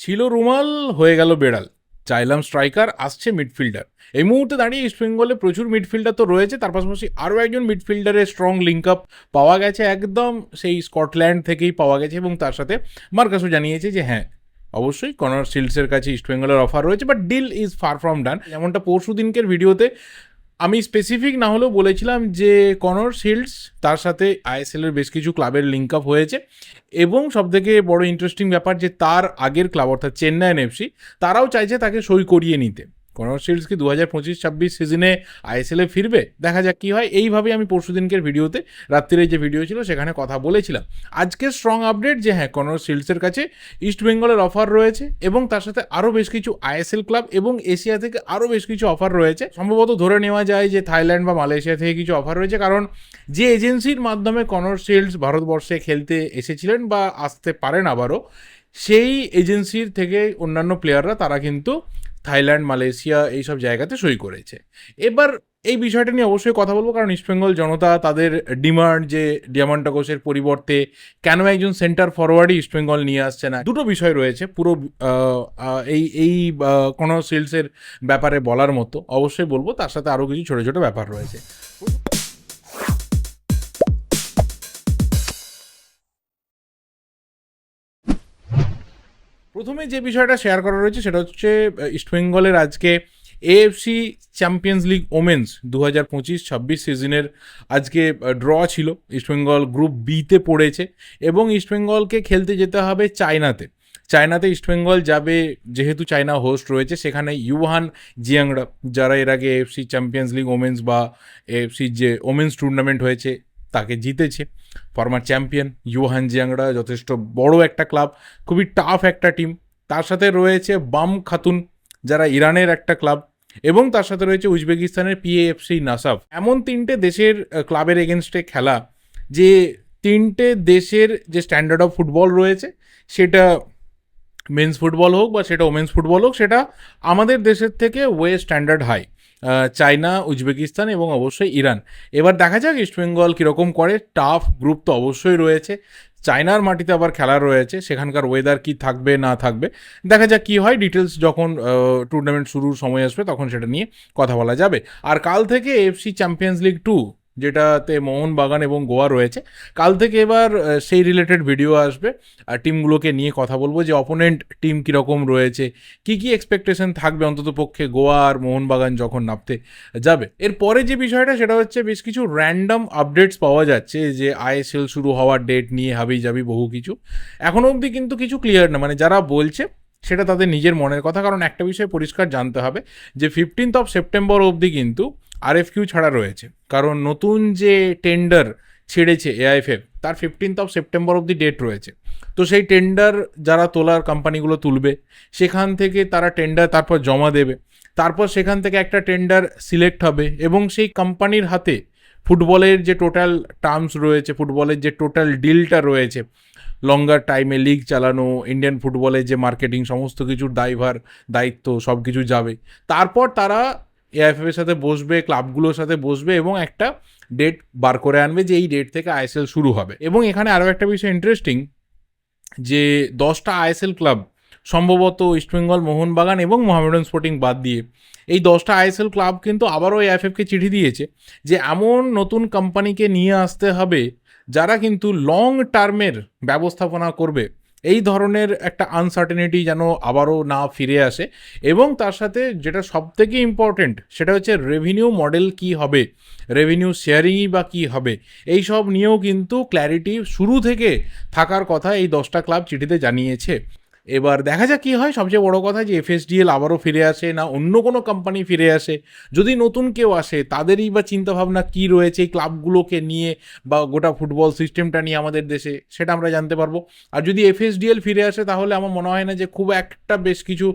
ছিল রুমাল, হয়ে গেল বেড়াল। চাইলাম স্ট্রাইকার, আসছে মিডফিল্ডার। এই মুহূর্তে দাঁড়িয়ে ইস্ট বেঙ্গলে প্রচুর মিডফিল্ডার তো রয়েছে, তার পাশাপাশি আরও একজন মিডফিল্ডারের স্ট্রং লিঙ্ক আপ পাওয়া গেছে একদম সেই স্কটল্যান্ড থেকেই পাওয়া গেছে এবং তার সাথে মার্কাসও জানিয়েছে যে হ্যাঁ অবশ্যই কর্নার শিল্ডসের কাছে ইস্ট বেঙ্গলের অফার রয়েছে but deal is far from done যেমনটা পরশু দিনকের ভিডিওতে আমি স্পেসিফিক না হলেও বলেছিলাম যে কনর শিল্ডস তার সাথে আইএসএল এর বেশ কিছু ক্লাবের লিঙ্ক আপ হয়েছে এবং সব থেকে বড় ইন্টারেস্টিং ব্যাপার যে তার আগের ক্লাব অর্থাৎ চেন্নাইন এফসি তারাও চাইছে তাকে সই করিয়ে নিতে। কনর শিল্ডস কি দু হাজার পঁচিশ, ছাব্বিশ সিজনে আইএসএলে ফিরবে? দেখা যাক কী হয়। এইভাবে আমি পরশু দিনকের ভিডিওতে রাত্রিরে যে ভিডিও ছিল, সেখানে কথা বলেছিলাম। আজকে স্ট্রং আপডেট যে হ্যাঁ কনর শিল্ডসের কাছে ইস্ট বেঙ্গলের অফার রয়েছে এবং তার সাথে আরও বেশ কিছু আইএসএল ক্লাব এবং এশিয়া থেকে আরও বেশ কিছু অফার রয়েছে। সম্ভবত ধরে নেওয়া যায় যে থাইল্যান্ড বা মালয়েশিয়া থেকে কিছু অফার রয়েছে কারণ যে এজেন্সির মাধ্যমে কনর শিল্ডস ভারতবর্ষে খেলতে এসেছিলেন বা আসতে পারেন আবারও, সেই এজেন্সির থেকে অন্যান্য প্লেয়াররা তারা কিন্তু থাইল্যান্ড, মালয়েশিয়া এইসব জায়গাতে সই করেছে। এবার এই বিষয়টা নিয়ে অবশ্যই কথা বলব, কারণ ইস্টবেঙ্গল জনতা তাদের ডিমান্ড যে ডিয়ামান্টা ঘোষের পরিবর্তে কেন একজন সেন্টার ফরওয়ার্ডই ইস্টবেঙ্গল নিয়ে আসছে না, দুটো বিষয় রয়েছে। পুরো এই এই কোনো সিলসের ব্যাপারে বলার মতো অবশ্যই বলব, তার সাথে আরও কিছু ছোটো ছোটো ব্যাপার রয়েছে। প্রথমে যে বিষয়টা শেয়ার করা রয়েছে সেটা হচ্ছে ইস্টবেঙ্গলের আজকে এএফসি চ্যাম্পিয়ন্স লিগ ওমেন্স দু হাজার পঁচিশ ছাব্বিশ সিজনের আজকে ড্র ছিল। ইস্টবেঙ্গল গ্রুপ বিতে পড়েছে এবং ইস্টবেঙ্গলকে খেলতে যেতে হবে চায়নাতে। চায়নাতে ইস্টবেঙ্গল যাবে, যেহেতু চায়না হোস্ট রয়েছে, সেখানে ইউহান জিয়াংরা যারা এর আগে এফসি চ্যাম্পিয়ন্স লিগ ওমেন্স বা এফসি যে ওমেন্স টুর্নামেন্ট হয়েছে তাকে জিতেছে। ফর্মার চ্যাম্পিয়ন ইউহান জিয়াংরা যথেষ্ট বড় একটা ক্লাব খুবই টাফ একটা টিম তার সাথে রয়েছে বাম খাতুন, যারা ইরানের একটা ক্লাব এবং তার সাথে রয়েছে উজবেকিস্তানের পিএএফসি নাসাফ এমন তিনটে দেশের ক্লাবের এগেনস্টে খেলা, যে তিনটে দেশের যে স্ট্যান্ডার্ড অফ ফুটবল রয়েছে, সেটা মেন্স ফুটবল হোক বা সেটা ওমেন্স ফুটবল হোক, সেটা আমাদের দেশের থেকে way standard high China, Uzbekistan এবং অবশ্যই ইরান। এবার দেখা যাক ইস্টবেঙ্গল কীরকম করে টাফ গ্রুপ তো অবশ্যই রয়েছে। চায়নার মাটিতে আবার খেলা রয়েছে, সেখানকার ওয়েদার কি থাকবে, না থাকবে। দেখা যাক কি হয় ডিটেলস যখন টুর্নামেন্ট শুরুর সময় আসবে তখন সেটা নিয়ে কথা বলা যাবে। আর কাল থেকে এফসি চ্যাম্পিয়ন্স লিগ টু যেটাতে মোহনবাগান এবং গোয়া রয়েছে। কাল থেকে এবার সেই রিলেটেড ভিডিও আসবে। আর টিমগুলোকে নিয়ে কথা বলব যে অপোনেন্ট টিম কীরকম রয়েছে, কি কি এক্সপেকটেশন থাকবে অন্তত পক্ষে গোয়া আর মোহনবাগান যখন নামতে যাবে। এরপরে যে বিষয়টা, সেটা হচ্ছে বেশ কিছু র্যান্ডম আপডেটস পাওয়া যাচ্ছে যে আইএসএল শুরু হওয়ার ডেট নিয়ে হাবি যাবি বহু কিছু। এখনও অবধি কিন্তু কিছু ক্লিয়ার না। মানে যারা বলছে, সেটা তাদের নিজের মনের কথা। কারণ একটা বিষয় পরিষ্কার জানতে হবে যে ফিফটিন্থ অফ সেপ্টেম্বর অবধি কিন্তু আরএফকিউ ছাড়া রয়েছে। কারণ নতুন যে টেন্ডার ছেড়েছে এআইএফএফ তার ফিফটিন্থ অফ সেপ্টেম্বর অবধি ডেট রয়েছে। তো সেই টেন্ডার যারা তোলার কোম্পানিগুলো তুলবে, সেখান থেকে তারা টেন্ডার তারপর জমা দেবে। তারপর সেখান থেকে একটা টেন্ডার সিলেক্ট হবে এবং সেই কোম্পানির হাতে ফুটবলের যে টোটাল টার্মস রয়েছে, ফুটবলের যে টোটাল ডিলটা রয়েছে লঙ্গার টাইমে লিগ চালানো ইন্ডিয়ান ফুটবলের যে মার্কেটিং সমস্ত কিছুর দায়ভার দায়িত্ব সব কিছু যাবে। তারপর তারা এআইএফএফ এর সাথে বসবে, ক্লাবগুলোর সাথে বসবে এবং একটা ডেট বার করে আনবে যে এই ডেট থেকে আইএসএল শুরু হবে। এবং এখানে আরও একটা বিষয় ইন্টারেস্টিং যে দশটা আইএসএল ক্লাব সম্ভবত ইস্টবেঙ্গল মোহনবাগান এবং মোহামেডান স্পোর্টিং বাদ দিয়ে, এই দশটা আইএসএল ক্লাব কিন্তু আবারও এআইএফএফকে চিঠি দিয়েছে যে এমন নতুন কোম্পানিকে নিয়ে আসতে হবে যারা কিন্তু লং টার্মের ব্যবস্থাপনা করবে। এই ধরনের একটা আনসার্টেনিটি যেন আবারও না ফিরে আসে এবং তার সাথে যেটা সব থেকে ইম্পর্টেন্ট সেটা হচ্ছে রেভিনিউ মডেল কি হবে? রেভিনিউ শেয়ারিংই বা কি হবে? এই সব নিয়েও কিন্তু ক্ল্যারিটি শুরু থেকে থাকার কথা এই দশটা ক্লাব চিঠিতে জানিয়েছে। এবার দেখা যাক কী হয়। সবচেয়ে বড় কথা যে এফএসডিএল আবারও ফিরে আসে না অন্য কোনো কোম্পানি ফিরে আসে। যদি নতুন কেউ আসে, তাদেরই বা চিন্তাভাবনা কী রয়েছে এই ক্লাবগুলোকে নিয়ে বা গোটা ফুটবল সিস্টেমটা নিয়ে আমাদের দেশে, সেটা আমরা জানতে পারব। আর যদি এফএসডিএল ফিরে আসে, তাহলে আমার মনে হয় না যে খুব একটা বেশ কিছু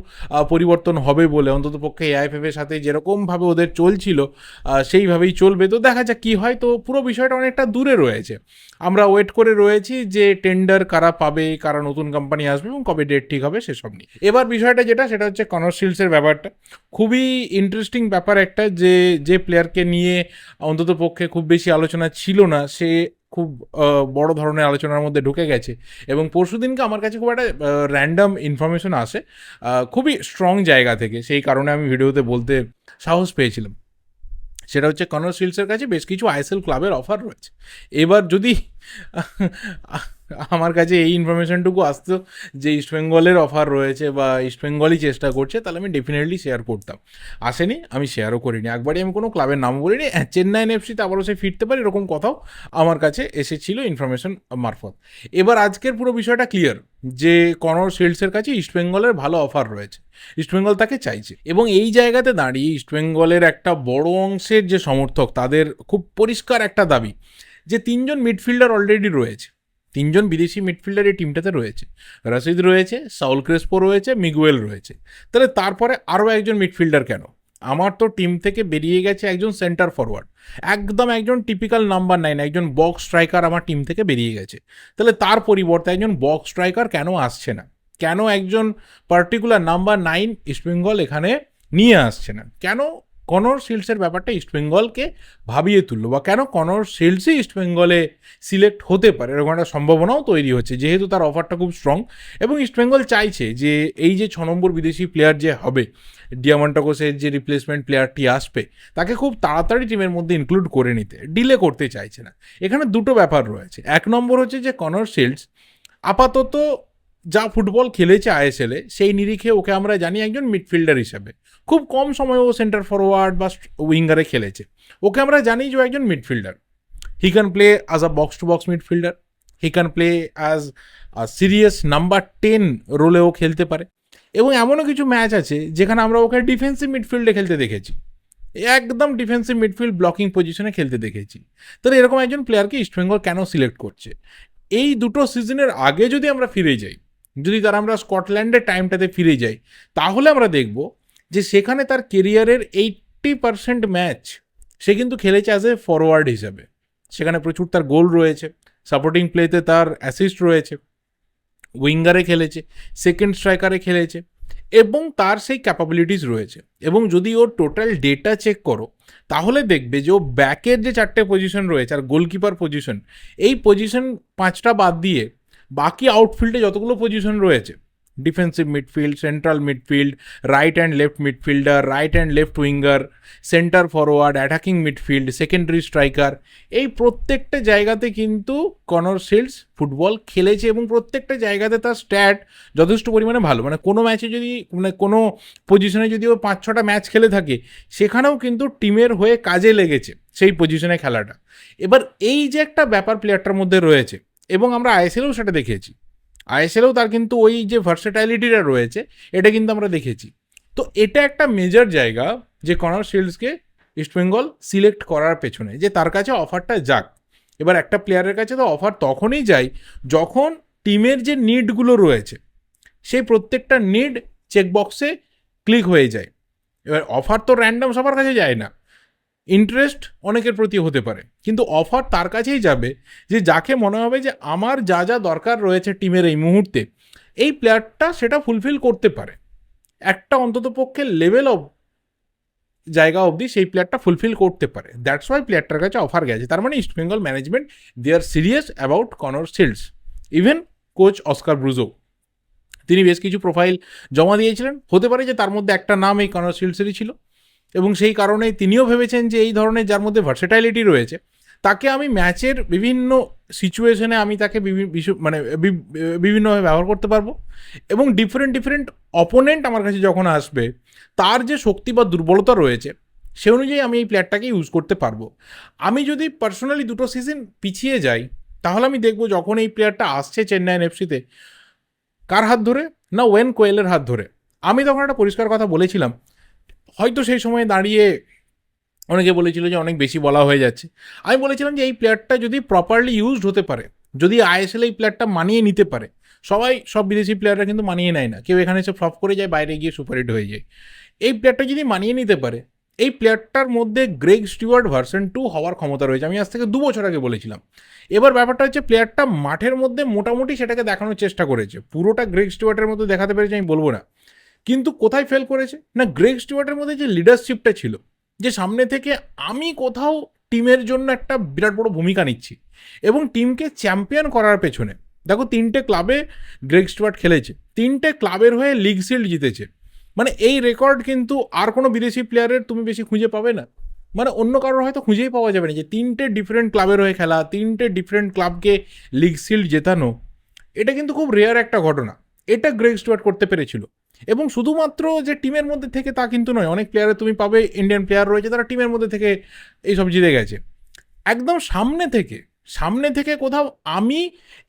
পরিবর্তন হবে বলে। অন্তত পক্ষে এআইএফএফ এর সাথে যেরকমভাবে ওদের চলছিল সেইভাবেই চলবে। তো দেখা যাক কী হয়। তো পুরো বিষয়টা অনেকটা দূরে রয়েছে। আমরা ওয়েট করে রয়েছি যে টেন্ডার কারা পাবে, কারা নতুন কোম্পানি আসবে এবং কবে ডেট ঠিক হবে সেসব নিয়ে। এবার বিষয়টা যেটা, সেটা হচ্ছে কনার্সিলসের ব্যাপারটা। খুবই ইন্টারেস্টিং ব্যাপার একটা যে যে প্লেয়ারকে নিয়ে অন্তত পক্ষে খুব বেশি আলোচনা ছিল না, সে খুব বড় ধরনের আলোচনার মধ্যে ঢুকে গেছে। এবং পরশু দিনকে আমার কাছে খুব একটা র্যান্ডাম ইনফরমেশন আসে খুবই স্ট্রং জায়গা থেকে। সেই কারণে আমি ভিডিওতে বলতে সাহস পেয়েছিলাম। সেটা হচ্ছে কনর সিলসের কাছে বেশ কিছু আইএসএল ক্লাবের অফার রয়েছে। এবার যদি আমার কাছে এই ইনফরমেশনটুকু আসতো যে ইস্টবেঙ্গলের অফার রয়েছে বা ইস্টবেঙ্গলই চেষ্টা করছে তাহলে আমি ডেফিনেটলি শেয়ার করতাম। আসেনি আমি শেয়ারও করিনি। একবারই আমি কোনো ক্লাবের নাম বলিনি হ্যাঁ, চেন্নাইন এফসিতে আবারও সে ফিরতে পারে এরকম কথাও আমার কাছে এসেছিল ইনফরমেশন মারফত। এবার আজকের পুরো বিষয়টা ক্লিয়ার যে কনর শিল্ডসের কাছে ইস্টবেঙ্গলের ভালো অফার রয়েছে। ইস্টবেঙ্গল তাকে চাইছে। এবং এই জায়গাতে দাঁড়িয়ে ইস্টবেঙ্গলের একটা বড় অংশের যে সমর্থক তাদের খুব পরিষ্কার একটা দাবি যে তিনজন মিডফিল্ডার অলরেডি রয়েছে। তিনজন বিদেশি মিডফিল্ডার এই টিমটাতে রয়েছে। রশিদ রয়েছে, সাউল ক্রেসপো রয়েছে, মিগুয়েল রয়েছে। তাহলে তারপরে আরও একজন মিডফিল্ডার কেন? আমার তো টিম থেকে বেরিয়ে গেছে একজন সেন্টার ফরওয়ার্ড একদম একজন টিপিক্যাল নাম্বার নাইন একজন বক্স স্ট্রাইকার আমার টিম থেকে বেরিয়ে গেছে। তাহলে তার পরিবর্তে একজন বক্স স্ট্রাইকার কেন আসছে না? কেন একজন পার্টিকুলার নাম্বার নাইন ইস্টবেঙ্গল এখানে নিয়ে আসছে না? কেন কনর শিল্ডসের ব্যাপারটা ইস্টবেঙ্গলকে ভাবিয়ে তুললো বা কেন কনর শিল্ডসই ইস্টবেঙ্গলে সিলেক্ট হতে পারে এরকম একটা সম্ভাবনাও তৈরি হচ্ছে, যেহেতু তার অফারটা খুব স্ট্রং এবং ইস্টবেঙ্গল চাইছে যে এই যে ছ নম্বর বিদেশি প্লেয়ার যে হবে ডিয়ামন্টাকোসের যে রিপ্লেসমেন্ট প্লেয়ারটি আসবে, তাকে খুব তাড়াতাড়ি টিমের মধ্যে ইনক্লুড করে নিতে ডিলে করতে চাইছে না। এখানে দুটো ব্যাপার রয়েছে। এক নম্বর হচ্ছে যে কনর শিল্ডস আপাতত যা ফুটবল খেলেছে আইএসএলে, সেই নিরিখে ওকে আমরা জানি একজন মিডফিল্ডার হিসাবে। খুব কম সময় ও সেন্টার ফরওয়ার্ড বা উইঙ্গারে খেলেছে। ওকে আমরা জানি যে একজন midfielder he can play as a box to box midfielder he can play as serious number ten রোলেও খেলতে পারে। এবং এমনও কিছু ম্যাচ আছে যেখানে আমরা ওকে ডিফেন্সিভ মিডফিল্ডে খেলতে দেখেছি। একদম ডিফেন্সিভ মিডফিল্ড ব্লকিং পজিশনে খেলতে দেখেছি। তাহলে এরকম একজন প্লেয়ারকে ইস্টবেঙ্গল কেন সিলেক্ট করছে? এই দুটো সিজনের আগে যদি আমরা ফিরে যাই, যদি তারা আমরা স্কটল্যান্ডের টাইমটাতে ফিরে যাই, তাহলে আমরা দেখব যে সেখানে তার কেরিয়ারের এইট্টি পার্সেন্ট ম্যাচ সে কিন্তু খেলেছে অ্যাজ এ ফরওয়ার্ড হিসাবে। সেখানে প্রচুর তার গোল রয়েছে। সাপোর্টিং প্লেতে তার অ্যাসিস্ট রয়েছে। উইঙ্গারে খেলেছে সেকেন্ড স্ট্রাইকারে খেলেছে এবং তার সেই ক্যাপাবিলিটিস রয়েছে। এবং যদি ওর টোটাল ডেটা চেক করো, তাহলে দেখবে যে ও ব্যাকের যে চারটে পজিশন রয়েছে আর গোলকিপার পজিশন এই পজিশন পাঁচটা বাদ দিয়ে বাকি আউটফিল্ডে যতগুলো পজিশন রয়েছে defensive midfield central midfield right and left midfielder right and left winger centre forward attacking midfield secondary striker এই প্রত্যেকটা জায়গাতে কিন্তু কনর শিল্ডস ফুটবল খেলেছে এবং প্রত্যেকটা জায়গাতে তার স্ট্যাট যথেষ্ট পরিমাণে ভালো। মানে কোনো ম্যাচে যদি মানে কোনো পজিশনে যদি ও পাঁচ ছটা ম্যাচ খেলে থাকে, সেখানেও কিন্তু টিমের হয়ে কাজে লেগেছে সেই পজিশনে খেলাটা। এবার এই যে একটা ব্যাপার প্লেয়ারটার মধ্যে রয়েছে, এবং আমরা আইএসএলেও সেটা দেখেছি আইএসএলেও তার কিন্তু ওই যে ভার্সেটাইলিটিটা রয়েছে, এটা কিন্তু আমরা দেখেছি। তো এটা একটা মেজর জায়গা যে কনার শিল্ডসকে ইস্টবেঙ্গল সিলেক্ট করার পেছনে, যে তার কাছে অফারটা যাক। এবার একটা প্লেয়ারের কাছে তো অফার তখনই যায় যখন টিমের যে নিডগুলো রয়েছে, সেই প্রত্যেকটা নিড চেকবক্সে ক্লিক হয়ে যায়। এবার অফার তো র্যান্ডম সবার কাছে যায় না। ইন্টারেস্ট অনেকের প্রতি হতে পারে। কিন্তু অফার তার কাছেই যাবে যে যাকে মনে হবে যে আমার যা যা দরকার রয়েছে টিমের এই মুহূর্তে, এই প্লেয়ারটা সেটা ফুলফিল করতে পারে। একটা অন্তত পক্ষে লেভেল অফ জায়গা অবধি সেই প্লেয়ারটা ফুলফিল করতে পারে। দ্যাটস ওয়াই প্লেয়ারটার কাছে অফার গেছে। তার মানে East Bengal management they are serious about Connor Shields even coach Oscar Bruzon তিনি বেশ কিছু প্রোফাইল জমা দিয়েছিলেন। হতে পারে যে তার মধ্যে একটা নাম এই কনর শিল্ডসেরই ছিল। এবং সেই কারণে তিনিও ভেবেছেন যে এই ধরনের যার মধ্যে ভার্সেটাইলিটি রয়েছে, তাকে আমি ম্যাচের বিভিন্ন সিচুয়েশনে আমি তাকে মানে বিভিন্নভাবে ব্যবহার করতে পারব এবং ডিফারেন্ট ডিফারেন্ট অপোনেন্ট আমার কাছে যখন আসবে, তার যে শক্তি বা দুর্বলতা রয়েছে, সে অনুযায়ী আমি এই প্লেয়ারটাকে ইউজ করতে পারব। আমি যদি পার্সোনালি দুটো সিজন পিছিয়ে যাই, তাহলে আমি দেখব যখন এই প্লেয়ারটা আসছে চেন্নাইন এফসিতে কার হাত ধরে? না ওয়েন কোয়েলের হাত ধরে। আমি তখন একটা পরিষ্কার কথা বলেছিলাম হয়তো সেই সময় দাঁড়িয়ে অনেকে বলেছিল যে অনেক বেশি বলা হয়ে যাচ্ছে। আমি বলেছিলাম যে এই প্লেয়ারটা যদি প্রপারলি ইউজড হতে পারে, যদি আইএসএল এই প্লেয়ারটা মানিয়ে নিতে পারে, সবাই, সব বিদেশি প্লেয়াররা কিন্তু মানিয়ে নেয় না। কেউ এখানে এসে ফ্লপ করে যায়, বাইরে গিয়ে সুপারহিট হয়ে যায়। এই প্লেয়ারটা যদি মানিয়ে নিতে পারে, এই প্লেয়ারটার মধ্যে গ্রেগ স্টিওয়ার্ড ভার্সন টু হওয়ার ক্ষমতা রয়েছে। আমি আজ থেকে দু বছর আগে বলেছিলাম। এবার ব্যাপারটা হচ্ছে প্লেয়ারটা মাঠের মধ্যে মোটামুটি সেটাকে দেখানোর চেষ্টা করেছে। পুরোটা গ্রেগ স্টিওয়ার্টের মধ্যে দেখাতে পেরেছে, আমি বলব না। কিন্তু কোথায় ফেল করেছে? না গ্রেগ স্টিওয়ার্টের মধ্যে যে লিডারশিপটা ছিল, যে সামনে থেকে আমি কোথাও টিমের জন্য একটা বিরাট বড় ভূমিকা নিচ্ছি এবং টিমকে চ্যাম্পিয়ন করার পেছনে, দেখো তিনটে ক্লাবে গ্রেগ স্টুয়ার্ট খেলেছে, তিনটে ক্লাবের হয়ে লিগ শিল্ড জিতেছে। মানে এই রেকর্ড কিন্তু আর কোনো বিদেশি প্লেয়ারের তুমি বেশি খুঁজে পাবে না। মানে অন্য কারোর হয়তো খুঁজেই পাওয়া যাবে না যে তিনটে ডিফারেন্ট ক্লাবের হয়ে খেলা, তিনটে ডিফারেন্ট ক্লাবকে লিগ শিল্ড জেতানো, এটা কিন্তু খুব রেয়ার একটা ঘটনা। এটা গ্রেগ স্টুয়ার্ট করতে পেরেছিল। এবং শুধুমাত্র যে টিমের মধ্যে থেকে তা কিন্তু নয়, অনেক প্লেয়ারে তুমি পাবে ইন্ডিয়ান প্লেয়ার রয়েছে, তারা টিমের মধ্যে থেকে এইসব জিতে গেছে। একদম সামনে থেকে সামনে থেকে কোথাও আমি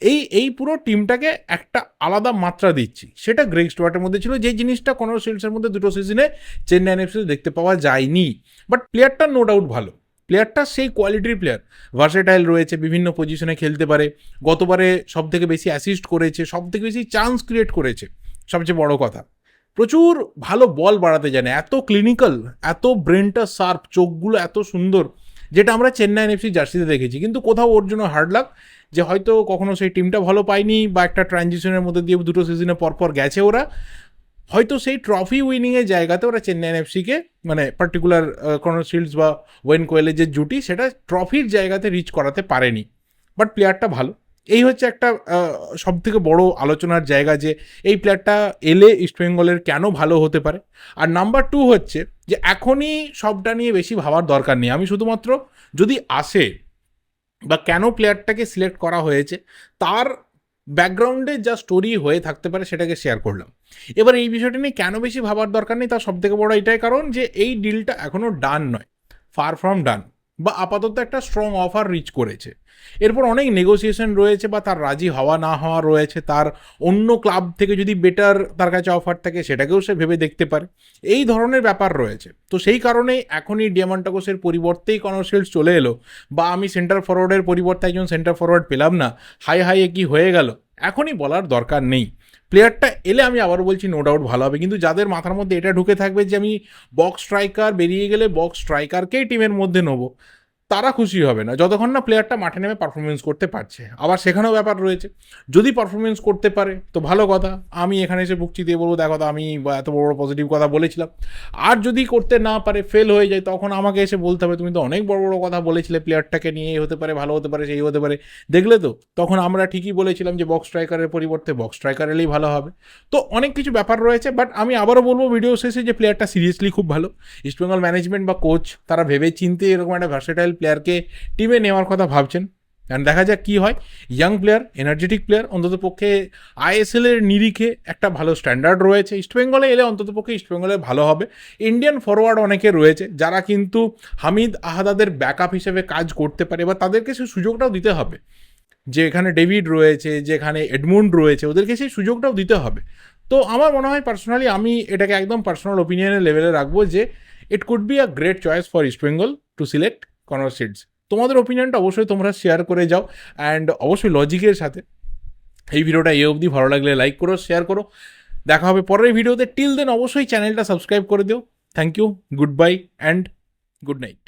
এই এই পুরো টিমটাকে একটা আলাদা মাত্রা দিচ্ছি। সেটা গ্রেগ স্টুয়ার্টের মধ্যে ছিল, যে জিনিসটা কোনো শিলসের মধ্যে দুটো সিজনে চেন্নাই এনএফসিতে দেখতে পাওয়া যায়নি। বাট প্লেয়ারটা নো ডাউট ভালো। প্লেয়ারটা সেই কোয়ালিটির প্লেয়ার ভার্সেটাইল রয়েছে, বিভিন্ন পজিশনে খেলতে পারে। গতবারে সব থেকে বেশি অ্যাসিস্ট করেছে সব থেকে বেশি চান্স ক্রিয়েট করেছে। সবচেয়ে বড় কথা। প্রচুর ভালো বল বাড়াতে জানে, এত ক্লিনিক্যাল এত ব্রেনটা শার্প চোখগুলো এত সুন্দর, যেটা আমরা চেন্নাই এনএফসি জার্সিতে দেখেছি। কিন্তু কোথাও ওর জন্য হার্ড লাক যে হয়তো কখনো সেই টিমটা ভালো পায়নি বা একটা ট্রানজিশনের মধ্যে দিয়ে দুটো সিজনে পরপর গেছে ওরা। হয়তো সেই ট্রফি উইনিংয়ের জায়গাতে ওরা চেন্নাই এনএফসিকে মানে পার্টিকুলার কোনো শিল্ডস বা ওয়েন কোয়েলের যে জুটি, সেটা ট্রফির জায়গাতে রিচ করাতে পারেনি। বাট প্লেয়ারটা ভালো। এই হচ্ছে একটা সব থেকে বড় আলোচনার জায়গা যে এই প্লেয়ারটা এলে ইস্টবেঙ্গলের কেন ভালো হতে পারে? আর নাম্বার টু হচ্ছে যে এখনই সবটা নিয়ে বেশি ভাবার দরকার নেই। আমি শুধুমাত্র যদি আসে বা কেন প্লেয়ারটাকে সিলেক্ট করা হয়েছে, তার ব্যাকগ্রাউন্ডে যা স্টোরি হয়ে থাকতে পারে সেটাকে শেয়ার করলাম। এবার এই বিষয়টা নিয়ে কেন বেশি ভাবার দরকার নেই, তার সব থেকে বড় এটাই কারণ যে এই ডিলটা এখনও ডান নয়, ফার ফ্রম ডান। বা আপাতত একটা স্ট্রং অফার রিচ করেছে। এরপর অনেক নেগোসিয়েশন রয়েছে বা তার রাজি হওয়া না হওয়া রয়েছে, তার অন্য ক্লাব থেকে যদি বেটার তার কাছে অফার থাকে, সেটাকেও সে ভেবে দেখতে পারে। এই ধরনের ব্যাপার রয়েছে। তো সেই কারণেই এখনই ডিয়ামান্টাকোসের পরিবর্তেই কনসেলস চলে এলো বা আমি সেন্টার ফরওয়ার্ডের পরিবর্তে একজন সেন্টার ফরওয়ার্ড পেলাম না হাই হাইয়ে কি হয়ে গেল? এখনই বলার দরকার নেই। প্লেয়ারটা এলে আমি আবার বলছি নো ডাউট ভালো হবে। কিন্তু যাদের মাথার মধ্যে এটা ঢুকে থাকবে যে আমি বক্স স্ট্রাইকার বেরিয়ে গেলে বক্স স্ট্রাইকারকেই টিমের মধ্যে নেব? তারা খুশি হবে না, যতক্ষণ না প্লেয়ারটা মাঠে নেমে পারফরমেন্স করতে পারছে। আবার সেখানেও ব্যাপার রয়েছে, যদি পারফরমেন্স করতে পারে, তো ভালো কথা, আমি এখানে এসে বুকচি দিয়ে বলব, দেখো আমি এত বড় পজিটিভ কথা বলেছিলাম। আর যদি করতে না পারে ফেল হয়ে যায়, তখন আমাকে এসে বলতে হবে, তুমি তো অনেক বড় বড় কথা বলেছিলে প্লেয়ারটাকে নিয়ে এই হতে পারে, ভালো হতে পারে, সেই হতে পারে। দেখলে তো, তখন আমরা ঠিকই বলেছিলাম যে বক্স স্ট্রাইকারের পরিবর্তে বক্স স্ট্রাইকার এলেই ভালো হবে। তো অনেক কিছু ব্যাপার রয়েছে বাট আমি আবারও বলব ভিডিও শেষে যে প্লেয়ারটা সিরিয়াসলি খুব ভালো ইস্টবেঙ্গল ম্যানেজমেন্ট বা কোচ তারা ভেবে চিনতে এরকম একটা ভার্সেটাইল প্লেয়ারকে টিমে নেওয়ার কথা ভাবছেন। অ্যান্ড দেখা যাক কী হয়। ইয়াং প্লেয়ার এনার্জেটিক প্লেয়ার অন্তত পক্ষে আইএসএল এর নিরিখে একটা ভালো স্ট্যান্ডার্ড রয়েছে। ইস্টবেঙ্গলে এলে অন্তত পক্ষে ইস্টবেঙ্গলে ভালো হবে। ইন্ডিয়ান ফরওয়ার্ড অনেকে রয়েছে, যারা কিন্তু হামিদ আহাদাদের ব্যাকআপ হিসেবে কাজ করতে পারে বা তাদেরকে সেই সুযোগটাও দিতে হবে। যে এখানে ডেভিড রয়েছে যেখানে এডমুন্ড রয়েছে, ওদেরকে সেই সুযোগটাও দিতে হবে। তো আমার মনে হয় পার্সোনালি আমি এটাকে একদম পার্সোনাল ওপিনিয়নের লেভেলে রাখব যে it could be a great choice for East Bengal to select Connor Shields তোমাদের ওপিনিয়নটা অবশ্যই তোমরা শেয়ার করে যাও অ্যান্ড অবশ্যই লজিকের সাথে এই ভিডিওটা এ অবধি ভালো লাগলে লাইক করো শেয়ার করো। দেখা হবে পরের ভিডিওতে টিল দেন অবশ্যই চ্যানেলটা সাবস্ক্রাইব করে দিও। Thank you good bye and good night